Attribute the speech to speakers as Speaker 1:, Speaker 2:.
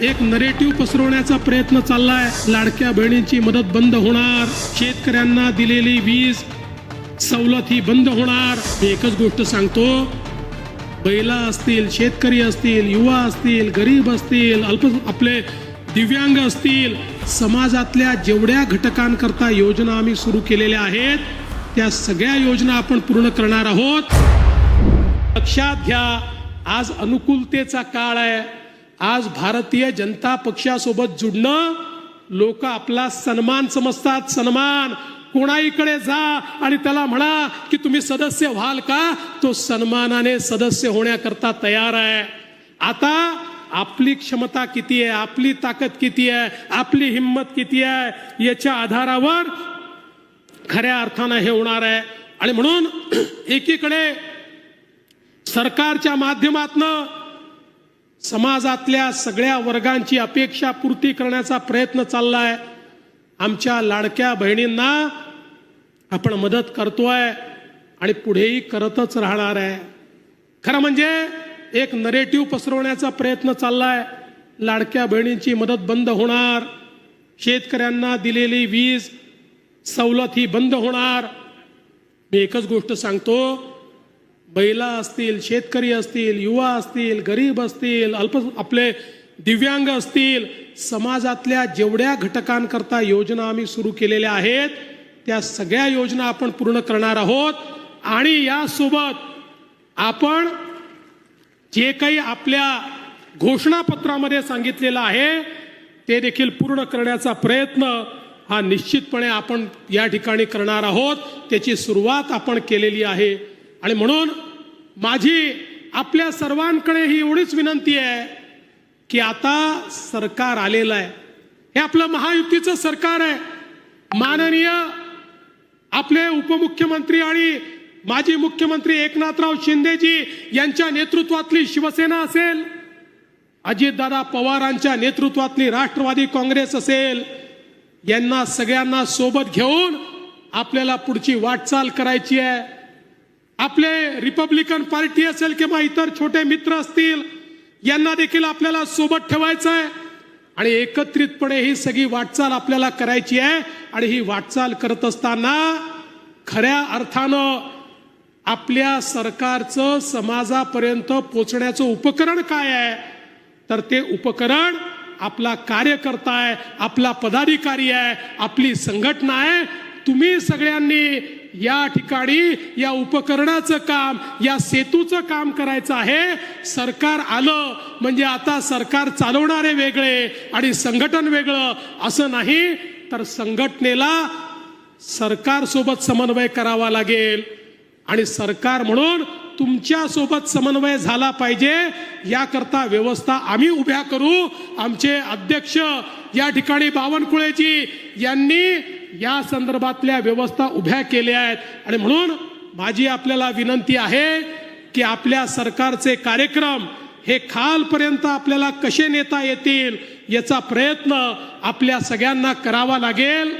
Speaker 1: एक नरेटिव्ह पसरवण्याचा प्रयत्न चाललाय. लाडक्या बहिणींची मदत बंद होणार. शेतकऱ्यांना दिलेली वीज सवलत ही बंद होणार. मी एकच गोष्ट सांगतो. बैला असतील शेतकरी असतील युवा असतील गरीब असतील अल्प आपले दिव्यांग असतील समाजातल्या जेवढ्या घटकांकरता योजना आम्ही सुरू केलेल्या आहेत त्या सगळ्या योजना आपण पूर्ण करणार आहोत. लक्षात घ्या आज अनुकूलतेचा काळ आहे. आज भारतीय जनता पक्षासोबत जुडणं लोक आपला सन्मान समजतात सन्मान. कोणाहीकडे जा आणि त्याला म्हणा की तुम्ही सदस्य व्हाल का? तो सन्मानाने सदस्य होण्याकरता तयार आहे. आता आपली क्षमता किती आहे? आपली ताकद किती आहे? आपली हिंमत किती आहे? याच्या आधारावर खऱ्या अर्थानं हे होणार आहे. आणि म्हणून एकीकडे सरकारच्या माध्यमातनं समाजातल्या सगळ्या वर्गांची अपेक्षा पूर्ती करण्याचा प्रयत्न चालला आहे आमच्या लाडक्या बहिणींना आपण मदत करतोय आणि पुढेही करतच राहणार आहे. खरं म्हणजे एक नरेटिव्ह पसरवण्याचा प्रयत्न चाललाय. लाडक्या बहिणींची मदत बंद होणार. शेतकऱ्यांना दिलेली वीज सवलत ही बंद होणार. मी एकच गोष्ट सांगतो महिला असतील शेतकरी असतील युवा असतील गरीब असतील अल्प आपले दिव्यांग असतील समाजातल्या जेवढ्या घटकांकरता योजना आम्ही सुरू केलेल्या आहेत त्या सगळ्या योजना आपण पूर्ण करणार आहोत. आणि यासोबत आपण जे काही आपल्या घोषणापत्रामध्ये सांगितलेलं आहे ते देखील पूर्ण करण्याचा प्रयत्न हा निश्चितपणे आपण या ठिकाणी करणार आहोत. त्याची सुरुवात आपण केलेली आहे. आणि म्हणून माझी आपल्या सर्वांकडे ही एवढीच विनंती आहे की आता सरकार आलेलं आहे. हे आपलं महायुतीचं सरकार आहे. माननीय आपले उपमुख्यमंत्री आणि माजी मुख्यमंत्री एकनाथराव शिंदेजी यांच्या नेतृत्वातली शिवसेना असेल अजितदादा पवारांच्या नेतृत्वातली राष्ट्रवादी काँग्रेस असेल यांना सगळ्यांना सोबत घेऊन आपल्याला पुढची वाटचाल करायची आहे. आपले रिपब्लिकन पार्टी असेल किंवा इतर छोटे मित्र असतील यांना देखील आपल्याला सोबत ठेवायचं आहे आणि एकत्रितपणे ही सगळी वाटचाल आपल्याला करायची आहे. आणि ही वाटचाल करत असताना खऱ्या अर्थानं आपल्या सरकारचं समाजापर्यंत पोचण्याचं उपकरण काय आहे? तर ते उपकरण आपला कार्यकर्ता आहे आपला पदाधिकारी आहे आपली संघटना आहे. तुम्ही सगळ्यांनी या ठिकाणी या उपकरणाचं काम या सेतूचं काम करायचं आहे. सरकार आलं म्हणजे आता सरकार चालवणारे वेगळे आणि संघटन वेगळं असं नाही तर संघटनेला सरकारसोबत समन्वय करावा लागेल. आणि सरकार म्हणून तुमच्यासोबत समन्वय झाला पाहिजे याकरता व्यवस्था आम्ही उभ्या करू. आमचे अध्यक्ष या ठिकाणी बावनकुळेजी यांनी या संदर्भातल्या व्यवस्था उभ्या केल्या आहेत. आणि म्हणून माझी आपल्याला विनंती आहे की आपल्या सरकारचे कार्यक्रम हे खालपर्यंत आपल्याला कसे नेता येतील याचा प्रयत्न आपल्या सगळ्यांना करावा लागेल.